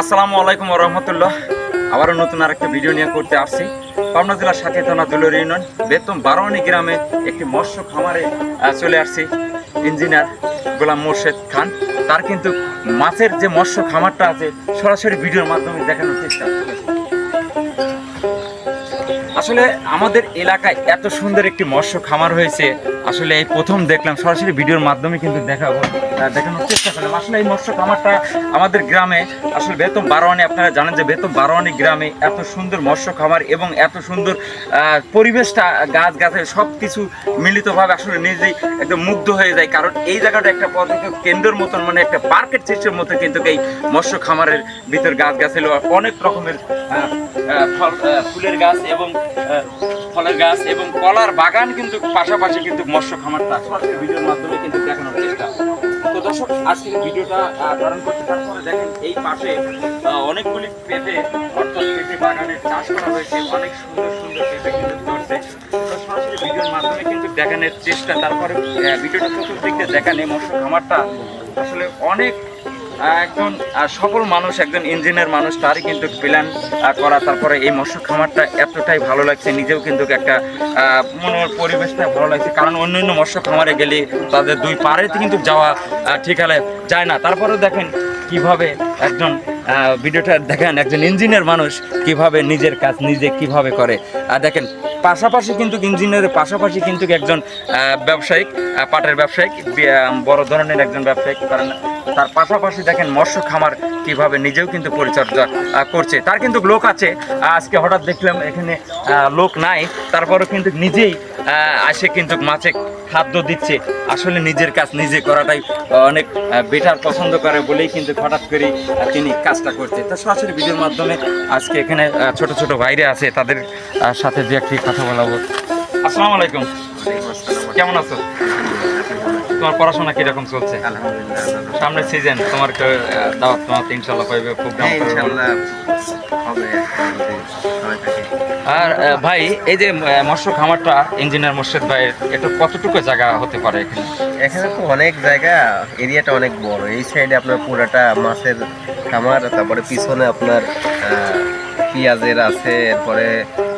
আসসালামু আলাইকুম রহমতুল্লাহ। আবারও নতুন আরেকটা ভিডিও নিয়ে করতে আসছি। পাবনা জেলার সাথে থানা দুলুর ইউনিয়ন বেতম বারোয়ানি গ্রামে একটি মৎস্য খামারে চলে আসছি ইঞ্জিনিয়ার গোলাম মোর্শেদ খান। তার কিন্তু মাছের যে মৎস্য খামারটা আছে, সরাসরি ভিডিওর মাধ্যমে দেখানোর চেষ্টা। আসলে আমাদের এলাকায় এত সুন্দর একটি মৎস্য খামার হয়েছে। আসলে এই প্রথম দেখলাম, সরাসরি ভিডিওর মাধ্যমে কিন্তু দেখাবো দেখানোর চেষ্টা করলাম। আসলে এই মৎস্য খামারটা আমাদের গ্রামে, আসলে বেতম বারোয়ানি, আপনারা জানেন যে বেতম বারোয়ানি গ্রামে এত সুন্দর মৎস্য খামার এবং এত সুন্দর পরিবেশটা গাছ গাছের সব কিছু মিলিতভাবে আসলে নিজেই একদম মুগ্ধ হয়ে যায়। কারণ এই জায়গাটা একটা পর্যটক কেন্দ্রের মতন মানে একটা পার্কের সিস্টেম মতো কিন্তু এই মৎস্য খামারের ভিতর গাছ গাছের অনেক রকমের ফল ফুলের গাছ এবং ফলের গাছ এবং কলার বাগান কিন্তু পাশাপাশি কিন্তু মৎস্য খামারটা সরাসরি ভিডিওর মাধ্যমে কিন্তু দেখানোর চেষ্টা। তো দর্শক, আজকের ভিডিওটা ধারণ করতে তারপরে দেখেন এই পাশে অনেকগুলি পেঁপে, অর্থাৎ পেঁপে বাগানের চাষ করা হয়েছে। অনেক সুন্দর সুন্দর পেঁপে কিন্তু ধরছে। সরাসরি ভিডিওর মাধ্যমে কিন্তু দেখানোর চেষ্টা, তারপরে ভিডিওটা চতুর্দিক এই মৎস্য খামারটা। আসলে অনেক একজন সফল মানুষ, একজন ইঞ্জিনিয়ার মানুষ, তারই কিন্তু প্ল্যান করা। তারপরে এই মৎস্য খামারটা এতটাই ভালো লাগছে, নিজেও কিন্তু একটা মনের পরিবেশটা ভালো লাগছে। কারণ অন্য অন্য মৎস্য খামারে গেলে তাদের দুই পাড়েতে কিন্তু যাওয়া ঠিকালে যায় না। তারপরেও দেখেন কীভাবে একজন ভিডিওটা দেখেন, একজন ইঞ্জিনিয়ার মানুষ কীভাবে নিজের কাজ নিজে কীভাবে করে। আর দেখেন, পাশাপাশি কিন্তু ইঞ্জিনিয়ারের পাশাপাশি কিন্তু একজন ব্যবসায়িক পাটের ব্যবসায়িক বড় ধরনের একজন ব্যবসায়িক, কারণ তার পাশাপাশি দেখেন মৎস্য খামার কীভাবে নিজেও কিন্তু পরিচর্যা করছে। তার কিন্তু লোক আছে। আজকে হঠাৎ দেখলাম এখানে লোক নাই। তারপরেও কিন্তু নিজেই আসে কিন্তু মাছে খাদ্য দিচ্ছে। আসলে নিজের কাজ নিজে করাটাই অনেক বেটার পছন্দ করে বলেই কিন্তু হঠাৎ করে তিনি কাজটা করছে। তো সরাসরি ভিডিওর মাধ্যমে আজকে এখানে ছোট ছোট ভাইরে আছে, তাদের সাথে দু একটি কথা বলাবো। আসসালামু আলাইকুম। কেমন আছো? তোমার পড়াশোনা কীরকম চলছে? আলহামদুলিল্লাহ সামনে সিজন তোমার দাওয়াত তোমার ইনশাল্লাহ পাইবে প্রোগ্রাম হ্যাঁ যদি আর ভাই এই যে মৎস্য খামারটা ইঞ্জিনিয়ার মোর্শেদ ভাইয়ের এটা কতটুকু জায়গা হতে পারে এখানে? এখানে তো অনেক জায়গা এরিয়াটা অনেক বড়। এই সাইডে আপনার পুরাটা মাছের খামার তারপরে পিছনে আপনার পেঁয়াজের আছে এরপরে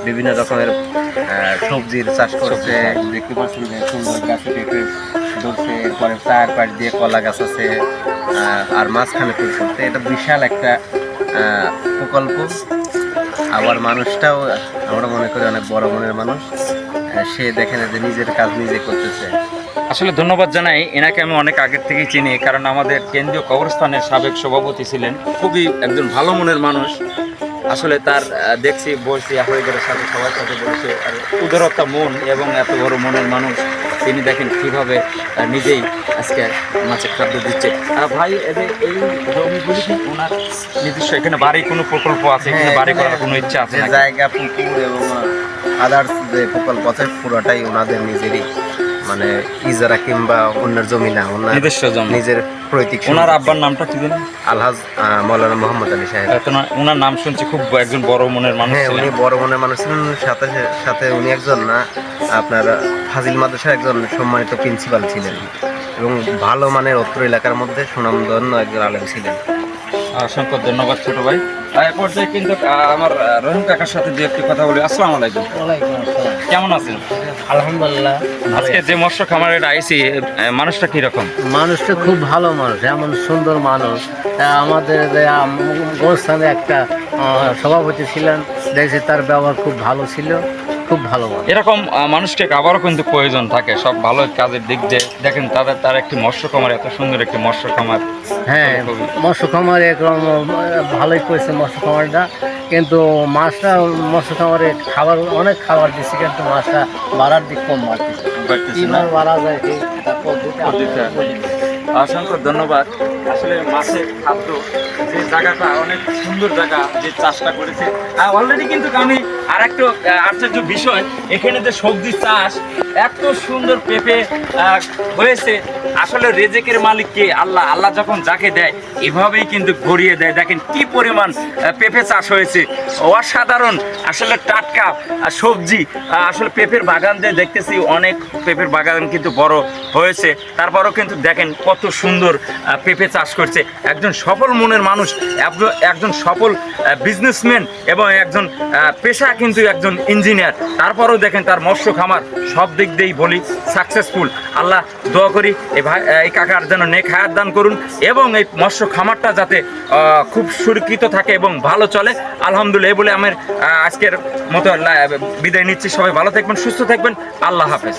বিভিন্ন রকমের সবজির চাষ করছে। দেখতে পাচ্ছেন যে সুন্দর গাছে পেঁপে ধরছে। এরপরে দিয়ে কলা গাছ আছে আর মাঝখানে ফুল এটা বিশাল একটা প্রকল্প। আবার মানুষটাও, আমরা মনে করি অনেক বড় মনের মানুষ। সে দেখেন যে নিজের কাজ নিজে করতেছে। আসলে ধন্যবাদ জানাই। এনাকে আমি অনেক আগের থেকেই চিনি, কারণ আমাদের কেন্দ্রীয় কবরস্থানের সাবেক সভাপতি ছিলেন। খুবই একজন ভালো মনের মানুষ। আসলে তার দেখছি বলছি আহরিদের সাথে সবার সাথে বলছি আর উদারতা মন এবং এত বড় মনের মানুষ তিনি দেখেন কীভাবে নিজেই আজকে মাছের খাদ্য দিচ্ছে। আর ভাই এদের এই জমিগুলি কি ওনার নিজস্ব? এখানে বাড়ি কোনো প্রকল্প আছে? এখানে হ্যাঁ, বাড়ি করার কোনো ইচ্ছা আছে জায়গা পুকুর এবং আদার্স যে প্রকল্প আছে পুরোটাই ওনাদের নিজেরই মানে ইজারা কিংবা অন্যের জমি না ওনার নিজস্ব জমি। নিজের প্রতীক ওনার আব্বার নামটা কি জানেন? আলহাজ মৌলানা মোহাম্মদ আলী সাহেব। ওনার নাম শুনছি খুব একজন বড় মনের মানুষ হ্যাঁ উনি বড় মনের মানুষ ছিলেন সাথে সাথে উনি একজন না আপনার ফাজিল মাদ্রাসার একজন সম্মানিত প্রিন্সিপাল ছিলেন। এবং ভালো মানের অত্র এলাকার মধ্যে সুনামধন্য একজন আলেম ছিলেন। অসংখ্য ধন্যবাদ ছোট ভাই। এ পর্যায়ে কিন্তু আমার রহিম কাকার সাথে দু একটি কথা বলি আসসালামু আলাইকুম। কেমন আছেন? আলহামদুলিল্লাহ আজকে যে মৎস্য খামারে আইসি মানুষটা কীরকম মানুষটা খুব ভালো মানুষ এমন সুন্দর মানুষ। আমাদের গোস্থানে একটা সভাপতি ছিলেন দেখছি তার ব্যবহার খুব ভালো ছিল। খুব ভালো এরকম মানুষকে আবারও কিন্তু প্রয়োজন থাকে। সব ভালো কাজের দিক দিয়ে দেখেন তাদের তার একটি মৎস্য খামার এত সুন্দর একটি মৎস্য খামার। হ্যাঁ মৎস্য খামার একরকম ভালোই করেছে মৎস্য খামারটা। কিন্তু মাছটা মৎস্য খামারে খাবার অনেক খাবার দিচ্ছে কিন্তু মাছটা বাড়ার দিক কম বাড়তেছে। বাড়া যায়। অসংখ্য ধন্যবাদ। আসলে মাছের খাদ্য, যে জায়গাটা অনেক সুন্দর জায়গা, যে চাষটা করেছে। অলরেডি কিন্তু আমি আর একটা আশ্চর্য বিষয়, এখানে যে সবজি চাষ এত সুন্দর পেঁপে হয়েছে। আসলে রেজেকের মালিক কে? আল্লাহ আল্লাহ যখন যাকে দেয়, এভাবেই কিন্তু গড়িয়ে দেয়। দেখেন কি পরিমাণ পেঁপে চাষ হয়েছে। অসাধারণ। আসলে টাটকা সবজি আসলে পেঁপের বাগান দিয়ে দেখতেছি অনেক পেঁপের বাগান কিন্তু বড় হয়েছে। তারপরও কিন্তু দেখেন কত এত সুন্দর পেঁপে চাষ করছে। একজন সফল মনের মানুষ, একজন- সফল বিজনেসম্যান এবং একজন পেশা কিন্তু একজন ইঞ্জিনিয়ার তারপরেও দেখেন তার মৎস্য খামার সব দিক দিয়েই বলি সাকসেসফুল আল্লাহ দোয়া করি এই ভাই এই কাকার যেন নেক হায়াত দান করুন এবং এই মৎস্য খামারটা যাতে খুব সুরক্ষিত থাকে এবং ভালো চলে। আলহামদুলিল্লাহ বলে আমার আজকের মতো বিদায় নিচ্ছি। সবাই ভালো থাকবেন, সুস্থ থাকবেন। আল্লাহ হাফেজ।